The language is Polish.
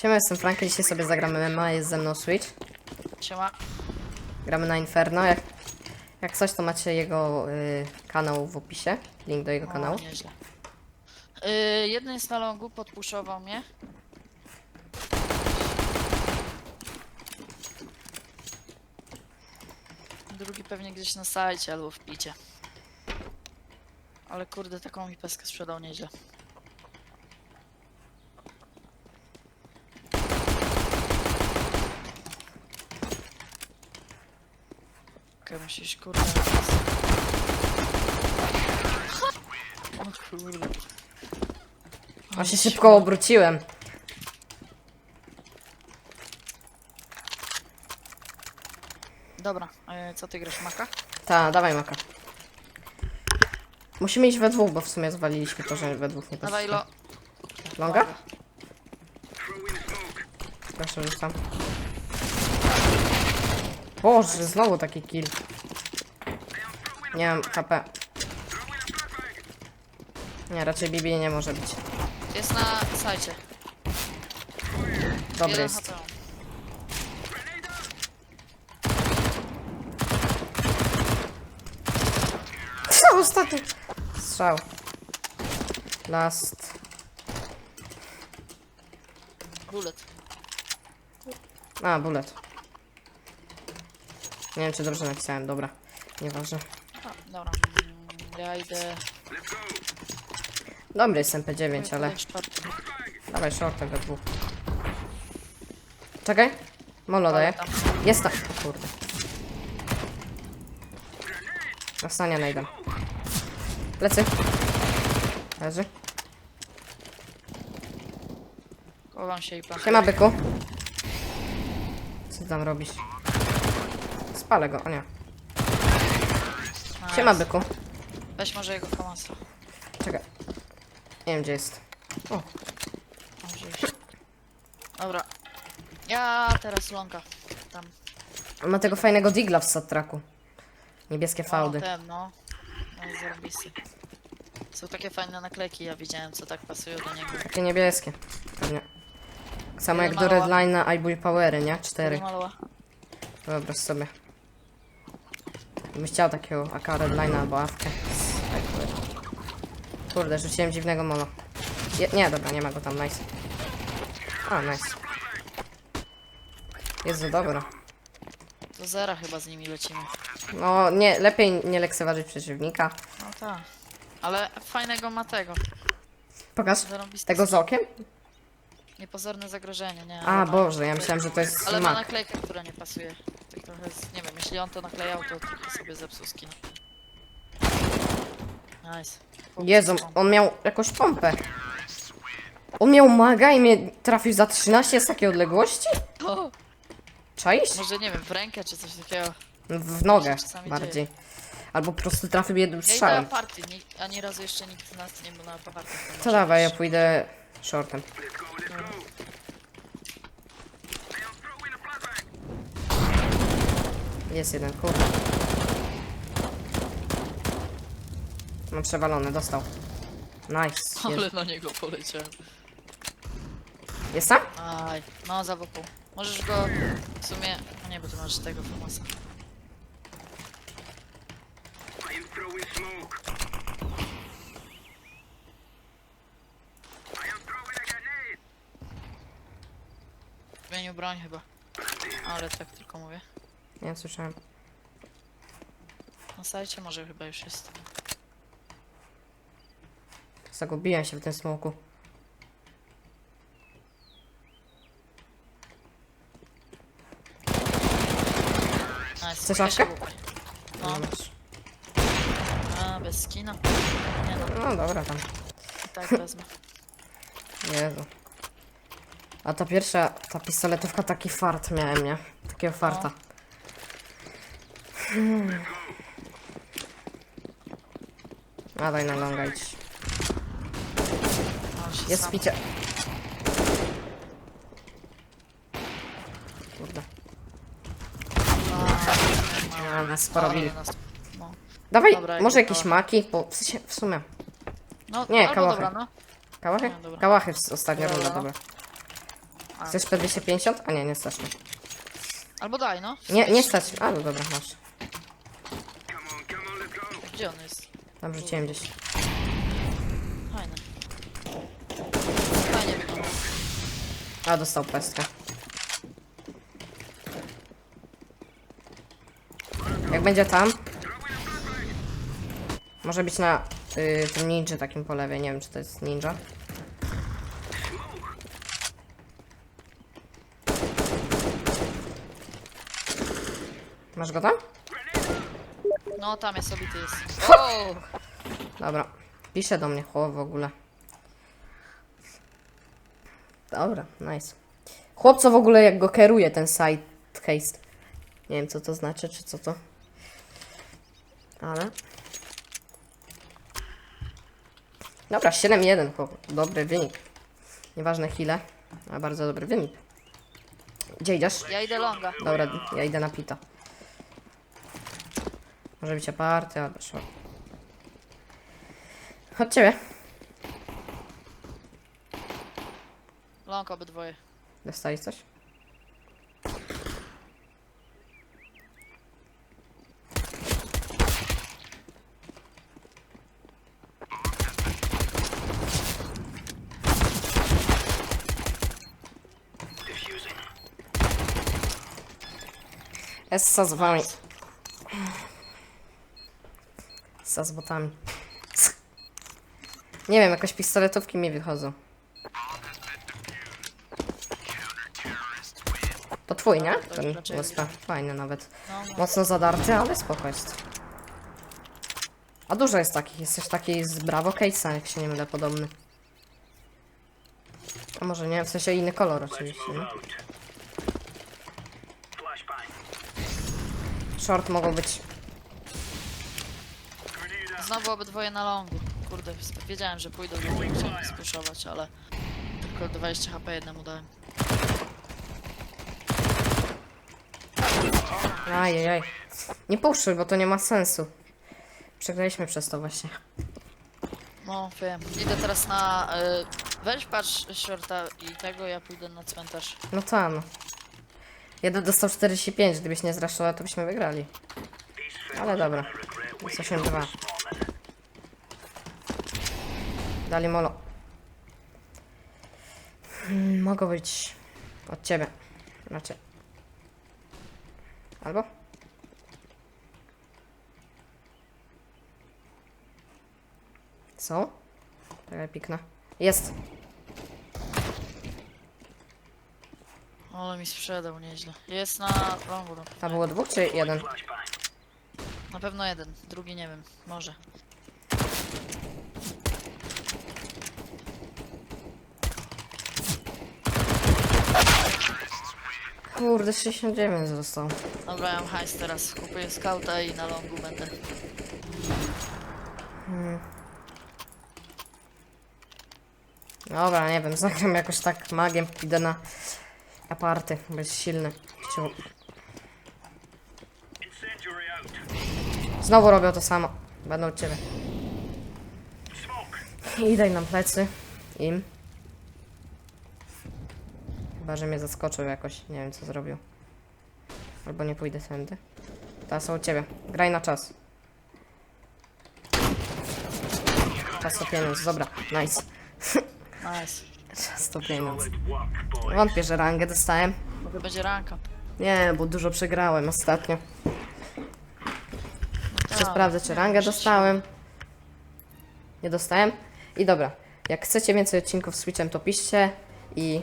Siema, jestem Frank, dzisiaj sobie zagramy MMA, jest ze mną Switch. Siema. Gramy na Inferno, jak, jak coś to macie jego y, kanał w opisie, link do jego O, kanału. nieźle. Yy, jeden jest na longu, podpuszował mnie. Drugi pewnie gdzieś na sajcie albo w picie. Ale kurde, taką mi peskę sprzedał nieźle. Okej, musisz. O kurde. A się szybko obróciłem. Dobra, e, co ty grasz, Maka? Ta, dawaj maka. Musimy iść we dwóch, bo w sumie zwaliliśmy to, że we dwóch nie Dawaj lo... Longa? Proszę, rzucam. Boże, znowu taki kill. Nie mam HP. Nie, raczej Bibi nie może być. Jest na sajcie. Dobry Jeden jest. HP. Co ostatni? Strzał. Last. Bullet. A, bullet. Nie wiem, czy dobrze napisałem, dobra. Nieważne. A, dobra. Mm, Ja idę... Dobry jest MP9, ale... Czwarty. Dawaj shortem we dwóch. Czekaj. Molo daję. tam. Jest tam. O kurde. Nastania najdę. Plecy. Leży. Chowam się i pan. Siema, byku. Co ty tam robisz? Spalę go, o nie. Nice. Siema, byku. Weź może jego kamasa. Czekaj. Nie wiem, gdzie jest. O, Może iść. Dobra. Ja teraz longa. Tam. on ma tego fajnego digla w satraku. Niebieskie fałdy. O, ten, no. No jest zarobisty. Są takie fajne naklejki, ja widziałem, co tak pasują do niego. Takie niebieskie. Pewnie. Tak samo jak do maloła? Redline'a iBuy Powery, nie? Cztery. Maloła. Wyobraź sobie. Bym chciał takiego AK Redline'a albo awkę. Kurde, rzuciłem dziwnego mono. Je, nie, dobra, nie ma go tam, nice. A, nice. Jezu, dobra. Do zera chyba z nimi lecimy. No, nie, lepiej nie lekceważyć przeciwnika. No tak. Ale fajnego ma tego. Pokaż. Zarąbisty Tego z okiem? Niepozorne zagrożenie, nie? A, Boże, ja myślałem, że to jest Ale ma naklejkę, która nie pasuje. Trochę jest, nie wiem, jeśli on to naklejał, to sobie zepsuł skin. Nice. Jezu, on miał jakąś pompę. On miał maga i mnie trafił za 13 z takiej odległości? O, Czaisz? może nie wiem, w rękę czy coś takiego. W nogę czasami bardziej. Albo po prostu trafił jednym Ja idę na strzałem. party, ani razu jeszcze nikt z nas nie był na party. To dawaj, ja pójdę shortem. Jest jeden, kurde. Mam przewalony, dostał. Nice. Ale Jest, na niego poleciałem. jest tam? Aj, no za wokół. Możesz go w sumie. No nie, bo ty masz tego formasa. Zmienił broń chyba. Ale tak tylko mówię. Nie, słyszałem. Na sajcie może chyba już jest. Zagubiłem się w tym smoku. Nice. Chcesz łupę. No, Nie masz. a bez skina. Nie no, No dobra, tam. i tak wezmę. Jezu. A ta pierwsza, ta pistoletówka taki fart miałem, nie? Takiego farta. Hmm. Dawaj na longa idź. No, Jest picie. Kurde. A, nas porobili. No, Dawaj, Dobra, może jakieś maki? Bo w, sensie, w sumie. no Nie, albo kałachy. dobra, no. Kałachy? No, dobra. Kałachy w ostatnia Dobra. runda, dobra. A, Chcesz P250? A nie, nie stać mnie. Albo daj, no. Nie, nie stać. A, no dobra, masz. Gdzie on jest? Tam rzuciłem gdzieś. Fajny. Fajnie wygląda. A, dostał pestkę. Jak będzie tam? Może być na y, tym ninja takim po lewej. Nie wiem, czy to jest ninja. Masz go tam? No, tam jest obity jest. O! Dobra. Pisze do mnie chłop w ogóle. Dobra, nice. Chłopco w ogóle jak go kieruje ten side haste. Nie wiem co to znaczy, czy co to. Ale. Dobra, 7-1 chłop. Dobry wynik. Nieważne chwile, ale bardzo dobry wynik. Gdzie idziesz? Ja idę longa. Dobra, ja idę na pita. Może być aparty albo short. Od ciebie. Long obydwoje. Dostali coś? Essa z wami. Essa z botami. Nie wiem, jakoś pistoletówki mi wychodzą. To twój, nie? to Ten łyska. Fajny nawet. No, no. Mocno zadarty, ale spoko jest. A dużo jest takich. Jest też taki z Bravo Case'a, jak się nie mylę, podobny. A może nie, w sensie inny kolor oczywiście. Nie? Short mogą być. Znowu obydwoje na longu. Kurde, wiedziałem, że pójdą do chciałem spuszować, ale tylko 20 HP jednemu dałem. Ajajaj. Nie puszczuj, bo to nie ma sensu. Przegraliśmy przez to właśnie. No, wiem. Idę teraz na... Y, weź patrz shorta i tego, ja pójdę na cmentarz. No tam. Jeden dostał 45, gdybyś nie zraszował, to byśmy wygrali. Ale dobra. Jest 8-2. Dali molo. Hmm, mogą być od ciebie. Raczej. Albo? Co? Czekaj, piknę. Jest. Ale mi sprzedał nieźle. Jest na longu. no. A było dwóch czy jeden? Na pewno jeden, drugi nie wiem. Może. Kurde, 69 został. Dobra, ja mam hajs teraz. Kupuję skauta i na longu będę. Dobra, nie wiem, zagram jakoś tak magiem, idę na aparty, być silny. Ciu. Znowu robią to samo. Będą od ciebie. I daj nam plecy. Im. Chyba, że mnie zaskoczył jakoś. Nie wiem, co zrobił. Albo nie pójdę tędy. Teraz są u ciebie. Graj na czas. Czas to pieniądz. Dobra, nice. Nice. Czas to pieniądz. Wątpię, że rangę dostałem. Może będzie ranka. Nie, bo dużo przegrałem ostatnio. Jeszcze Tak, sprawdzę, czy rangę dostałem. Nie dostałem. I dobra, jak chcecie więcej odcinków z Switchem, to piszcie. I